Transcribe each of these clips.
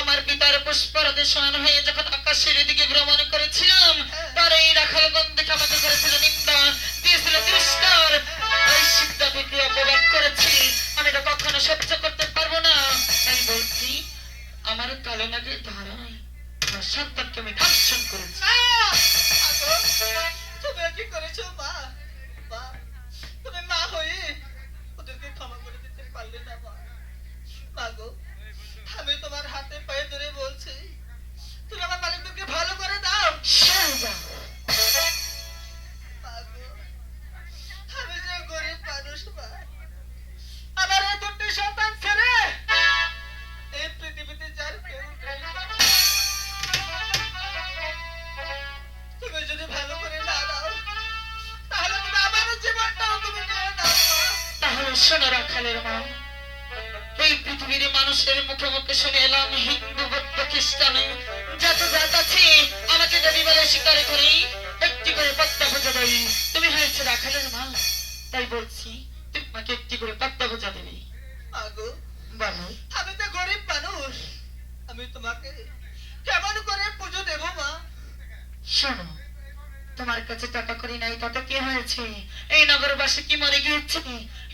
আমার পিতার পুষ্পরাধে শয়ন হয়ে যখন আকাশের দিকে ভ্রমণ করেছিলাম হ্যাঁ। তার এই রাখালগণ দেখে আমাকে করেছিল নিন্দা দিয়েছিল তিরস্কার। এই শিক্ষা বিক্রিয়া প্রবাদ করেছি। আমি তো কখনো সহ্য করতে পারব না। আমি বলছি আমার কালো নাকি ধারায় সন্তানকে আমি ধর্ষণ করেছি। শোনো রাখালের মা। এই পৃথিবীর মানুষের মুখে মুখে শুনে এলাম হিন্দু বৌদ্ধ খ্রিস্টান যত জাত আছে আমাকে দেবী বলে স্বীকার করি একটি করে পত্তা ভোজা দেই তুমি হয়েছে রাখালের মা। তাই বলছি তুমি আমাকে একটি করে পত্তা ভোজা দেবে। মা গো, বলো। আমি তো গরিব মানুষ। আমি তোমাকে কেমন করে পুজো দেবো মা? শোনো তোমার কাছে টাকা করি নাই তাতে কি হয়েছে? এই নগরবাসী কি মরে গিয়েছে?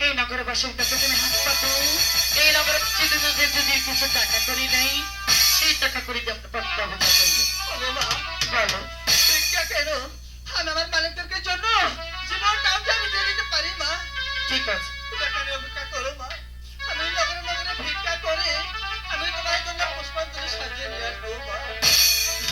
এই নগরবাসীর কাছে তুমি হাত পাতো এই নগরবাসী যদি যদি কিছু টাকা করি নাই সেই টাকা করি পত্তা ভোজা বলো। কেন? আমি আমার মালিকদেরকে জন্য জীবনটাও আমি দিয়ে দিতে পারি মা। ঠিক আছে।